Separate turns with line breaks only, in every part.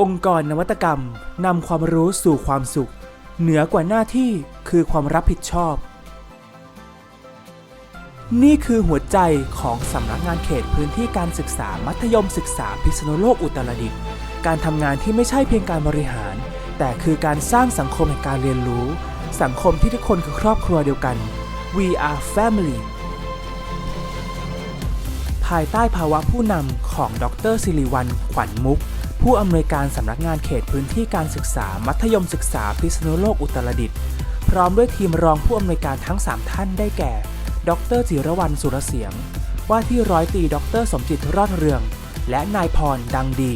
องค์กรนวัตกรรมนำความรู้สู่ความสุข เหนือกว่าหน้าที่คือความรับผิดชอบ นี่คือหัวใจของสำนักงานเขตพื้นที่การศึกษามัธยมศึกษาพิษณุโลกอุตรดิตถ์การทำงานที่ไม่ใช่เพียงการบริหาร แต่คือการสร้างสังคมแห่งการเรียนรู้ สังคมที่ทุกคนคือครอบครัวเดียวกัน We are family ภายใต้ภาวะผู้นำของดรสิริวัลขวัญมุก ผู้อำนวยการสำนักงานเขตพื้นที่การศึกษา มัธยมศึกษาพิษณุโลกอุตรดิตถ์พร้อมด้วยทีมรองผู้อำนวยการทั้ง 3 ท่านได้แก่ ดรจิรวรรณสุรเสียง ว่าที่ร้อยตรีดรสมจิตรอดเรือง และนายพรดังดี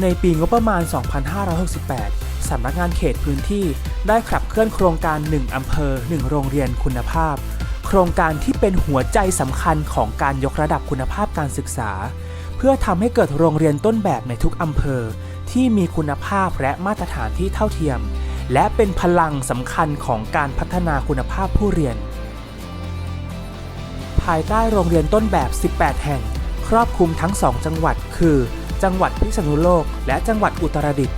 ในปีงบประมาณ 2568 สำนักงานเขตพื้นที่ได้ขับเคลื่อนโครงการ 1 อำเภอ 1 โรงเรียนคุณภาพ โครงการที่เป็นหัวใจสำคัญของการยกระดับคุณภาพการศึกษา พื่อทำให้เกิดโรงเรียนต้นแบบในทุกอำเภอ ที่มีคุณภาพและมาตรฐานที่เท่าเทียม และเป็นพลังสำคัญของการพัฒนาคุณภาพผู้เรียน ภายใต้โรงเรียนต้นแบบ 18 แห่ง ครอบคลุมทั้ง 2 จังหวัด คือ จังหวัดพิษณุโลก และจังหวัดอุตรดิตถ์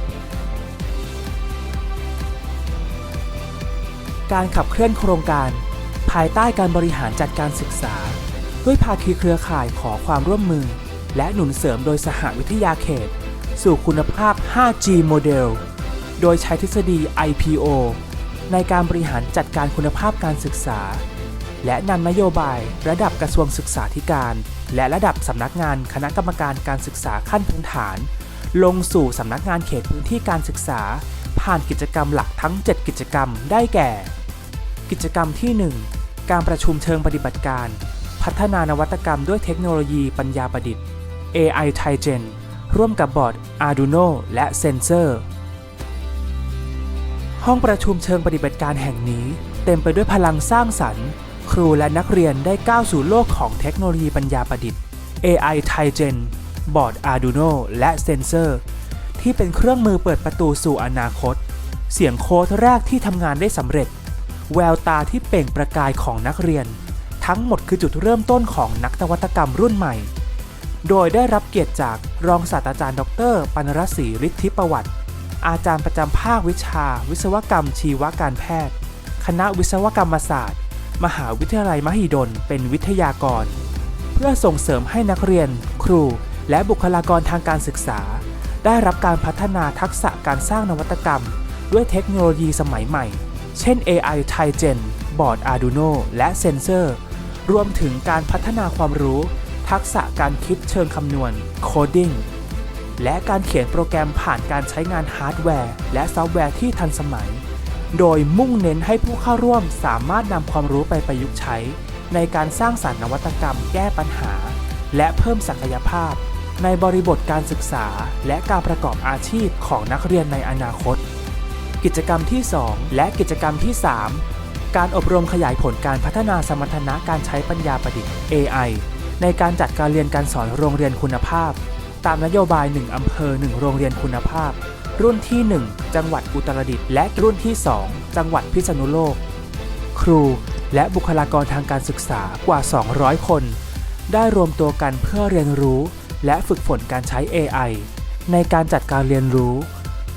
การขับเคลื่อนโครงการ ภายใต้การบริหารจัดการศึกษา ด้วยภาคีเครือข่ายขอความร่วมมือ และหนุนเสริมโดยสหวิทยาเขต สู่คุณภาพ 5G โมเดล โดยใช้ทฤษฎี IPO ในการบริหารจัดการคุณภาพการศึกษา และนำนโยบายระดับกระทรวงศึกษาธิการ และระดับสำนักงานคณะกรรมการการศึกษาขั้นพื้นฐาน ลงสู่สำนักงานเขตพื้นที่การศึกษา ผ่านกิจกรรมหลักทั้ง 7 กิจกรรมได้แก่ กิจกรรมที่ 1 การประชุมเชิงปฏิบัติการ พัฒนานวัตกรรมด้วยเทคโนโลยีปัญญาประดิษฐ์ AI t i g e n ร่วมกับบอร์ด Arduino และเซนเซอร์ห้องประชุมเชิงปฏิบัติการแห่งนี้ เต็มไปด้วยพลังสร้างสรรค์ ครูและนักเรียนได้ก้าวสู่โลกของเทคโนโลยีปัญญาประดิษฐ์ AI t i g e n บอร์ด Arduino และเซนเซอร์ที่เป็นเครื่องมือเปิดประตูสู่อนาคต เสียงโค้ดแรกที่ทำงานได้สำเร็จ แววตาที่เปล่งประกายของนักเรียน ทั้งหมดคือจุดเริ่มต้นของนักนวัตกรรมรุ่นใหม่ โดยได้รับเกียรติจากรองศาสตราจารย์ ดรปนรศรีฤทธิประวัติ อาจารย์ประจำภาควิชา วิศวกรรมชีวการแพทย์ คณะวิศวกรรมศาสตร์ มหาวิทยาลัยมหิดล เป็นวิทยากร เพื่อส่งเสริมให้นักเรียน ครู และบุคลากรทางการศึกษา ได้รับการพัฒนาทักษะการสร้างนวัตกรรม ด้วยเทคโนโลยีสมัยใหม่ เช่น AI t i g e n บอร์ด Arduino และเซนเซอร์ รวมถึงการพัฒนาความรู้ ทักษะการคิดเชิงคำนวณ Coding และการเขียนโปรแกรมผ่านการใช้งานฮาร์ดแวร์ และซอฟต์แวร์ที่ทันสมัย โดยมุ่งเน้นให้ผู้เข้าร่วมสามารถนำความรู้ไปประยุกต์ใช้ ในการสร้างสรรค์นวัตกรรมแก้ปัญหา และเพิ่มศักยภาพ ในบริบทการศึกษา และการประกอบอาชีพของนักเรียนในอนาคต กิจกรรมที่ 2 และกิจกรรมที่ 3 การอบรมขยายผลการพัฒนาสมรรถนะการใช้ปัญญาประดิษฐ์ AI ในการจัดการเรียนการสอนโรงเรียนคุณภาพ ตามนโยบาย 1 อำเภอ 1 โรงเรียนคุณภาพ รุ่นที่ 1 จังหวัดอุตรดิตถ์และรุ่นที่ 2 จังหวัดพิษณุโลก ครูและบุคลากรทางการศึกษากว่า 200 คน ได้รวมตัวกันเพื่อเรียนรู้ และฝึกฝนการใช้ AI ในการจัดการเรียนรู้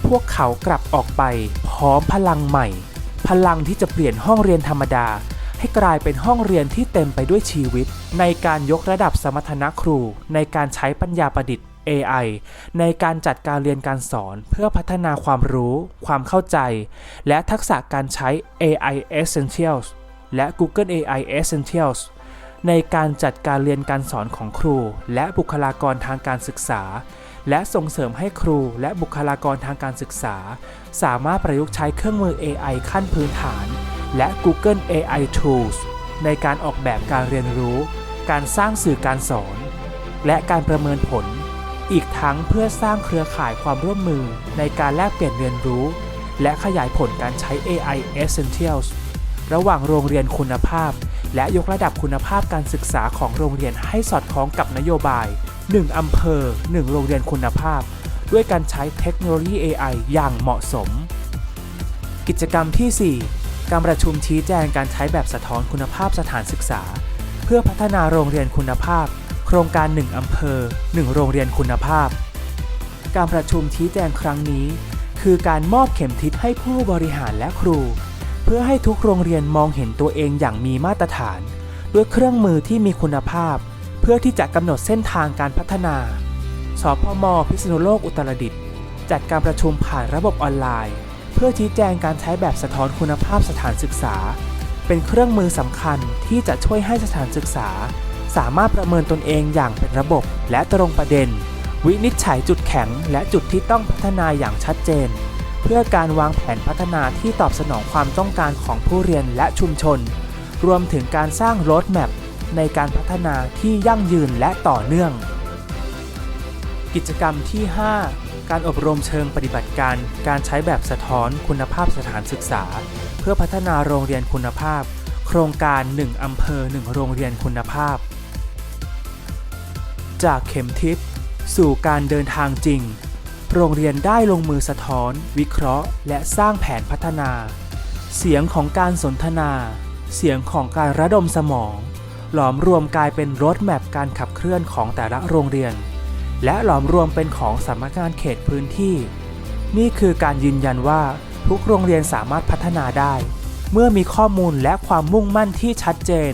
พวกเขากลับออกไปพร้อมพลังใหม่ พลังที่จะเปลี่ยนห้องเรียนธรรมดา ให้กลายเป็นห้องเรียนที่เต็มไปด้วยชีวิต ในการยกระดับสมรรถนะครู ในการใช้ปัญญาประดิษฐ์ AI ในการจัดการเรียนการสอนเพื่อพัฒนาความรู้ ความเข้าใจ และทักษะการใช้ AI Essentials และ Google AI Essentials ในการจัดการเรียนการสอนของครู และบุคลากรทางการศึกษา และส่งเสริมให้ครูและบุคลากรทางการศึกษา สามารถประยุกต์ใช้เครื่องมือ AI ขั้นพื้นฐาน และ Google AI Tools ในการออกแบบการเรียนรู้ การสร้างสื่อการสอน และการประเมินผล อีกทั้งเพื่อสร้างเครือข่ายความร่วมมือในการแลกเปลี่ยนเรียนรู้ และขยายผลการใช้ AI Essentials ระหว่างโรงเรียนคุณภาพ และยกระดับคุณภาพการศึกษาของโรงเรียนให้สอดคล้องกับนโยบาย 1 อำเภอ 1 โรงเรียนคุณภาพ ด้วยการใช้เทคโนโลยี AI อย่างเหมาะสม กิจกรรมที่ 4 การประชุมชี้แจงการใช้แบบสะท้อนคุณภาพสถานศึกษา เพื่อพัฒนาโรงเรียนคุณภาพ โครงการ 1 อำเภอ 1 โรงเรียนคุณภาพ การประชุมชี้แจงครั้งนี้ คือการมอบเข็มทิศให้ผู้บริหารและครู เพื่อให้ทุกโรงเรียนมองเห็นตัวเองอย่างมีมาตรฐาน ด้วยเครื่องมือที่มีคุณภาพ เพื่อที่จะกำหนดเส้นทางการพัฒนา สพม พิษณุโลกอุตรดิตถ์จัดการประชุมผ่านระบบออนไลน์ เพื่อชี้แจงการใช้แบบสะท้อนคุณภาพสถานศึกษา เป็นเครื่องมือสำคัญที่จะช่วยให้สถานศึกษา สามารถประเมินตนเองอย่างเป็นระบบและตรงประเด็น วินิจฉัยจุดแข็งและจุดที่ต้องพัฒนาอย่างชัดเจน เพื่อการวางแผนพัฒนาที่ตอบสนองความต้องการของผู้เรียนและชุมชน รวมถึงการสร้างโรดแมพในการพัฒนาที่ยั่งยืนและต่อเนื่อง กิจกรรมที่ 5 การอบรมเชิงปฏิบัติการ การใช้แบบสะท้อนคุณภาพสถานศึกษา เพื่อพัฒนาโรงเรียนคุณภาพ โครงการ 1 อำเภอ 1 โรงเรียนคุณภาพ จากเข็มทิศสู่การเดินทางจริง โรงเรียนได้ลงมือสะท้อน วิเคราะห์ และสร้างแผนพัฒนา เสียงของการสนทนา เสียงของการระดมสมอง หลอมรวมกลายเป็นรถแมพการขับเคลื่อนของแต่ละโรงเรียน และหลอมรวมเป็นของสำนักงานเขตพื้นที่ นี่คือการยืนยันว่าทุกโรงเรียนสามารถพัฒนาได้ เมื่อมีข้อมูลและความมุ่งมั่นที่ชัดเจน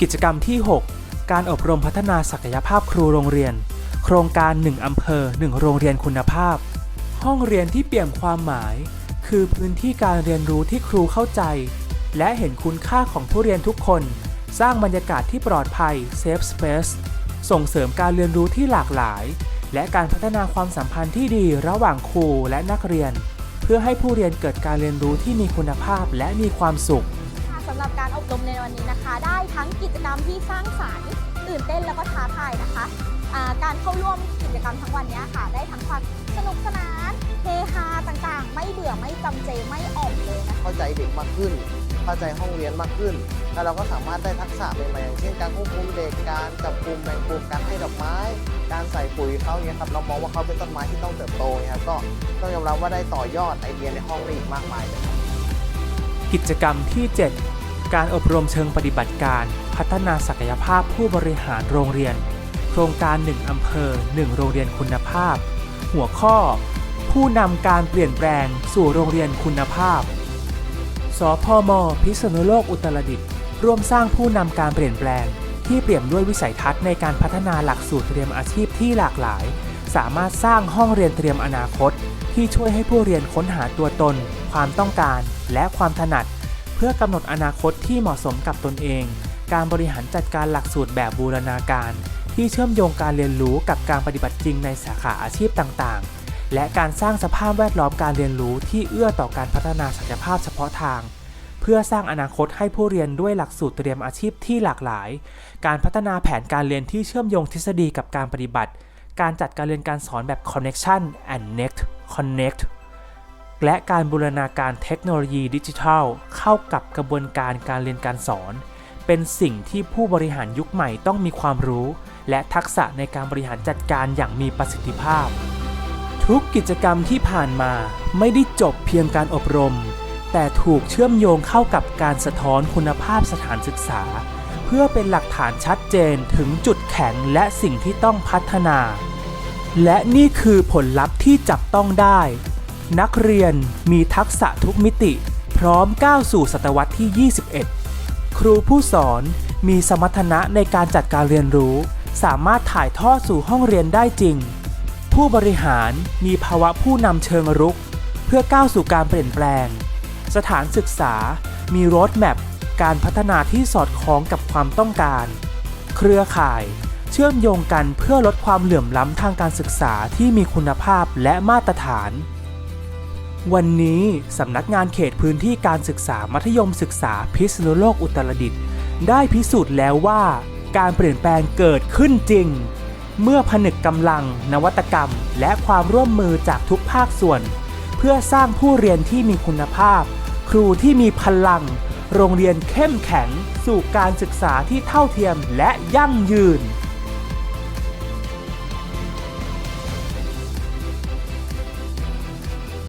กิจกรรมที่ 6 การอบรมพัฒนาศักยภาพครูโรงเรียน โครงการ 1 อำเภอ 1 โรงเรียนคุณภาพ ห้องเรียนที่เปี่ยมความหมาย คือพื้นที่การเรียนรู้ที่ครูเข้าใจ และเห็นคุณค่าของผู้เรียนทุกคน สร้างบรรยากาศที่ปลอดภัย Safe Space ส่งเสริมการเรียนรู้ที่หลากหลาย และการพัฒนาความสัมพันธ์ที่ดีระหว่างครูและนักเรียน เพื่อให้ผู้เรียนเกิดการเรียนรู้ที่มีคุณภาพและมีความสุข
ค่ะสำหรับการอบรมในวันนี้นะคะ ได้ทั้งกิจกรรมที่สร้างสรรค์ตื่นเต้นแล้วก็ท้าทายนะคะอ่าการเข้าร่วมกิจกรรมทั้งวันนี้ค่ะ ได้ทั้งความสนุกสนานเฮฮาต่างๆ ไม่เบื่อไม่จำเจไม่อ่อมเลยนะคะ
เข้าใจเด็กมากขึ้น เข้าใจห้องเรียนมากขึ้น แล้วเราก็สามารถได้ทักษะใหม่ๆอย่างเช่นการควบคุมเด็กการจับกลุ่มแบ่งกลุ่มการให้ดอกไม้ การใส่ปุ๋ยเขาเนี่ยครับเรามองว่าเขาเป็นต้นไม้ที่ต้องเติบโตนี่ยครับก็ต้องยอมรับว่าได้ต่อยอดไอเดียในห้องได้อีกมากมายเลยครับ
กิจกรรมที่ 7 การอบรมเชิงปฏิบัติการ พัฒนาศักยภาพผู้บริหารโรงเรียน โครงการ 1 อำเภอ 1 โรงเรียนคุณภาพ หัวข้อ ผู้นำการเปลี่ยนแปลงสู่โรงเรียนคุณภาพ สพม พิษณุโลกอุตรดิตถ์ร่วมสร้างผู้นำการเปลี่ยนแปลง ที่เปี่ยมด้วยวิสัยทัศน์ในการพัฒนาหลักสูตรเตรียมอาชีพที่หลากหลาย สามารถสร้างห้องเรียนเตรียมอนาคต ที่ช่วยให้ผู้เรียนค้นหาตัวตน ความต้องการ และความถนัด เพื่อกำหนดอนาคตที่เหมาะสมกับตนเอง การบริหารจัดการหลักสูตรแบบบูรณาการ ที่เชื่อมโยงการเรียนรู้กับการปฏิบัติจริงในสาขาอาชีพต่างๆ และการสร้างสภาพแวดล้อมการเรียนรู้ที่เอื้อต่อการพัฒนาศักยภาพเฉพาะทาง เพื่อสร้างอนาคตให้ผู้เรียนด้วยหลักสูตรเตรียมอาชีพที่หลากหลาย การพัฒนาแผนการเรียนที่เชื่อมโยงทฤษฎีกับการปฏิบัติ การจัดการเรียนการสอนแบบ connection and next connect และการบูรณาการเทคโนโลยีดิจิทัล เข้ากับกระบวนการการเรียนการสอน เป็นสิ่งที่ผู้บริหารยุคใหม่ต้องมีความรู้ และทักษะในการบริหารจัดการอย่างมีประสิทธิภาพ ทุกกิจกรรมที่ผ่านมาไม่ได้จบเพียงการอบรม แต่ถูกเชื่อมโยงเข้ากับการสะท้อนคุณภาพสถานศึกษา เพื่อเป็นหลักฐานชัดเจนถึงจุดแข็งและสิ่งที่ต้องพัฒนา และนี่คือผลลัพธ์ที่จับต้องได้ นักเรียนมีทักษะทุกมิติ พร้อมก้าวสู่ศตวรรษที่ 21 ครูผู้สอนมีสมรรถนะในการจัดการเรียนรู้ สามารถถ่ายทอดสู่ห้องเรียนได้จริง ผู้บริหารมีภาวะผู้นำเชิงรุก เพื่อก้าวสู่การเปลี่ยนแปลง สถานศึกษามีโรดแมพการพัฒนาที่สอดคล้องกับความต้องการ เครือข่ายเชื่อมโยงกันเพื่อลดความเหลื่อมล้ำทางการศึกษาที่มีคุณภาพและมาตรฐาน วันนี้สำนักงานเขตพื้นที่การศึกษามัธยมศึกษาพิษณุโลกอุตรดิตถ์ได้พิสูจน์แล้วว่า การเปลี่ยนแปลงเกิดขึ้นจริง เมื่อผนึกกำลัง นวัตกรรม และความร่วมมือจากทุกภาคส่วน เพื่อสร้างผู้เรียนที่มีคุณภาพ ครูที่มีพลัง โรงเรียนเข้มแข็ง สู่การศึกษาที่เท่าเทียมและยั่งยืน